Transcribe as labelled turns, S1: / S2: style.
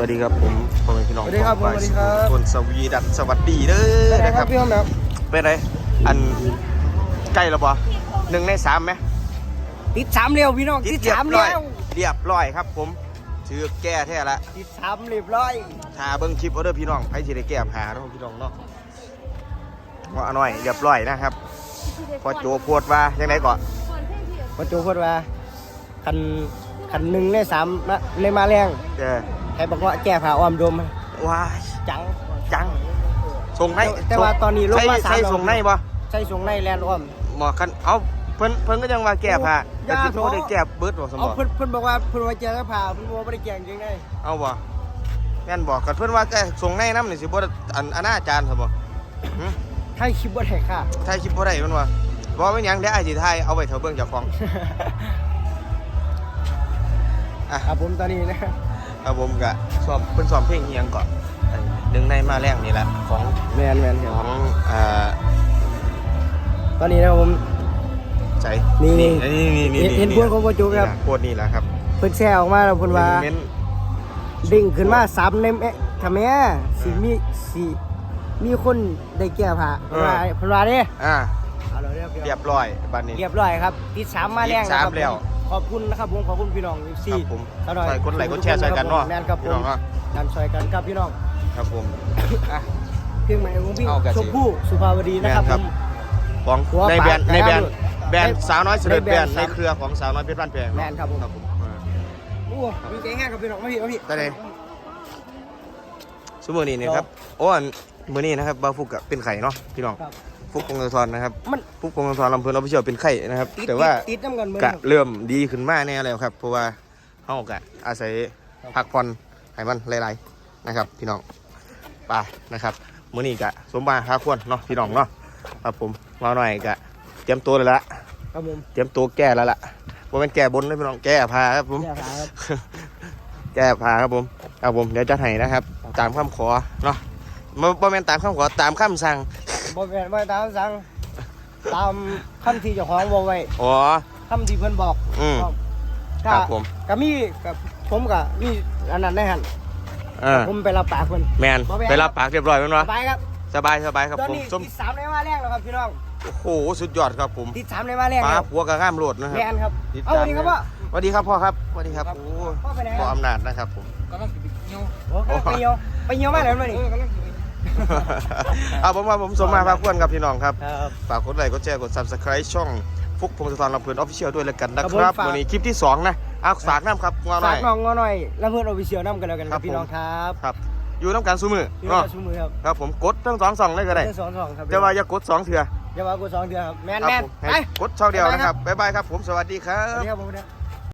S1: สวัสดีครับผมพ่อแม่พี่น้อง
S2: สวัสดีครับผม
S1: ฝ่าย
S2: สวัสดีครับ
S1: คนสวีดันสวัสดีเด้อ
S2: นะ
S1: นะ
S2: ค
S1: ค
S2: รั
S1: รั
S2: บบพี่อ้อมครับ
S1: เป็นไรอันใกล้แล้วบ่หนึ่งในสามไหม
S2: ติดสามเร็วพี่น้องติดสาม
S1: ร้
S2: เร็
S1: อยวเรียบร้อยครับผมชื่อแก้แท้ละ
S2: ติดสามเรียบร้อย
S1: ถ้าเบิ่งคลิปเอาเด้อพี่น้องใครสิได้แก้ปัญหาเนาะพี่น้องเนาะว่าเอาหน่อยเรียบร้อยนะครับ พอโจโพดว่ายังไงก่อน
S2: พอโจพูดว่าคัน คันหนึ่งในสามนะเลยมาแรง
S1: เออ
S2: ใครบอกว่าแก้ผ้าอ้อมดม
S1: ว้าย
S2: จัง
S1: จังส่งใน
S2: แต่ว่าตอนนี้ลงมา
S1: ใช่
S2: สาม
S1: ใช่
S2: ดอก
S1: ส่งในบ่
S2: ใส่ส่งในแลนด์อ้อม
S1: หมอคันเอาเพิ่นเพิ่นก็ยังว่าแก้ผ้า
S2: โอ้
S1: แต่ที่
S2: ยาก
S1: โทษได้แก้เบิดบ่สม
S2: เอา
S1: บ่
S2: เพิ่นเพิ่นบอกว่าเพิ่นว่าแก้ผ้าเพิ่นบอกว่าไม่ได้แก้จริงได้
S1: เอาบ่แม่นบอกกันเพิ่นว่าแกส่งในน้ำนี่สิบ่ได้อันอนาจารซะบ่หึ
S2: ให้คลิปบ่ได้ค่ะ
S1: ถ่ายคลิปบ่ได้มันว่าบ่เป็นหยังเดี๋ยวอ้ายสิถ่ายเอาไว้เถาเบิ่งเจ้าของ อะ
S2: ครับผมตอนนี้นะ
S1: ครับผมก็ซ้อมเพิ่นซ้อมเพลงอีหยังก่อนไอ้หนึ่งในมาแรงนี่แหละของ
S2: แมนแมนค
S1: ข
S2: รั
S1: อบงอ่า
S2: ตอนนี้นะครับผม
S1: ใจ
S2: นี่นี่
S1: นี่นี่นี่
S2: เห็นเห็นพวกของพ่อจุ๊บครับ
S1: โพดนี่แหละครับ
S2: เพิ่นแชร์ออกมาแล้วเพิ่นว่า
S1: เม้น
S2: ดิ่งขึ้นมาสามในเอ๊ะทำไมอะสิมีสิมีคนได้แก้ผ้าเพนว่าเพนว่าเด้
S1: อ่า
S2: เอาเลยเรียบ
S1: เรียบร้อยบัดนี้
S2: เรียบร้อยครับติดสามมาแรง
S1: ติดสาม
S2: นะครับ
S1: แล้ว
S2: ขอบคุณนะครับผมขอบคุณพี่น้อง
S1: ค
S2: สี่
S1: รับผม
S2: ซะหน่อย
S1: ใส่กดไลค์กดแชร์ใส่กันเนาะ
S2: แม่นครับผ
S1: พี่
S2: ม
S1: น้องเนาะ
S2: กันซอยกันครับพี่น้อง
S1: ครับผมอะ
S2: เพลงใหม่ของพี่
S1: เอากระ
S2: ช
S1: สิ
S2: มพู่สุภาวดีนะครับ
S1: แม่นค
S2: ผ
S1: รับ
S2: ม
S1: ของ
S2: หัว
S1: ในแบรนด์
S2: ปาก
S1: ในแบรนด์
S2: ใน
S1: แบรนด์สาวน้อยเสด็จ
S2: ใน
S1: แบ
S2: แบ
S1: ร
S2: ร
S1: น
S2: นด์
S1: ด์ในเครือของสาวน้อยเพชรบ้านแพง
S2: แม่นครับผม
S1: ครับผมอ่า
S2: โอ้มีใจแห้งครับพี่น้องมาพี่มาพี่
S1: ได้เลย ซุมื้อนี้นี่ครับโอ้อันมื้อนี้นะครับบ่าวฟุกก็เป็นไข่เนาะพี่น้อง
S2: ครับ
S1: ฟุกพงศธรนะครับ
S2: มัน
S1: ฟุกพงศธรลำเพลินออฟฟิเชียลเป็นไข่นะครับ
S2: ติด
S1: แต่ว่า
S2: ติดน้ำกันเหมือน
S1: กะ
S2: ครับ
S1: เริ่มดีขึ้นมากแน่แล้วครับ เพราะว่าเฮากะอาศัย
S2: ครับ
S1: พักผ่อนให้มันหลายๆนะครับ พี่น้องไปนะครับมื้อนี้กะสมมาพาควรเนาะพี่น้องเนาะครับผมมาหน่อยกะเตรียมตัวเลยละ
S2: ครับผม
S1: เตรียมตัวแก้แล้วล่ะว่าเป็นแก้บนนะพี่น้องแก้พาครับผม
S2: แก้ผ้าครับ
S1: แก้พาครับผมเอาผมเดี๋ยวจะให้นะครับ ตามคำขอเนาะบ่บ่แม่นตามคำขอตามคำสั่ง
S2: บ่แม่นบ่ตามสั่งตามคำที่เจ้าของบอกไว้
S1: อ๋อ
S2: คำที่เพิ่นบอก
S1: อืม
S2: ก็
S1: ครับผม
S2: ก็มีกับผมก็มีอันนั้นในหัน
S1: เออ
S2: ผมไปรับปากเพิ่น
S1: แมน
S2: บ่แม่น
S1: ไปรับปากเรียบร้อยแมั้ยวะ
S2: ไปครับ
S1: สบายสบายครับ
S2: ตอน
S1: ผม
S2: นี้
S1: ส้ม
S2: ติดสามในมาแรกแล้วครับพี่น้อง
S1: โอ้โหสุดยอดครับผม
S2: ติดสามในมาแรก
S1: ปลา
S2: แล้ว
S1: ผัวกับข้ามโหลดนะครับ
S2: แม่นครับ
S1: ติด
S2: เอา
S1: ตาม
S2: วันนี้ครับพ่อ
S1: สวัสดีครับพ่อครับสวัสดีครับ
S2: ครับ
S1: โอ้
S2: พ่อไปไหน
S1: พ่อ
S2: ครับ
S1: อำนาจนะครับผม
S3: กำลังจะไปเงี้ยว
S2: โอ้ไปเหี่ยวไปเหี่ยวมาแล้วมานี่
S3: เออกำลังจะไป
S1: เอาผมว่าผมสมมาพาควนครับพี่น้องครับ
S2: ครับ
S1: ฝากกดไลค์กดแชร์กด subscribe ช่องฟุกพงศธรลำเพลินออฟฟิเชียลด้วยแล้วกันนะ
S2: ค
S1: ค
S2: รั
S1: รั
S2: บบผมฝาก
S1: วันนี้คลิปที่สองนะเอาฝากน้ำครับงอหน่
S2: ฝา
S1: อกย
S2: น้องงอหน่อยแล้วเพื่อนเอาไปเชียวน้ำกันแล้วกันค
S1: ครั
S2: รับบพี่น้องครับ
S1: ครับ อยู่น้ำกันซูมือ
S2: พี่น้อง
S1: เนาะ
S2: ชูมือครับ
S1: ครับผมกดทั้งสองสองเลยก็ได้
S2: เดือนสองสองครับ
S1: จะว่าอย่ากดสองเถื่อ
S2: จะว่ากูสองเดือนครับแมน
S1: ครับ
S2: แมน
S1: ผม
S2: ไป
S1: ให้กดช่องเดียวนะครับบ๊ายบายครับผมสวัสดีครั
S2: สวัส
S1: บ
S2: ดีครับผมเนี่ย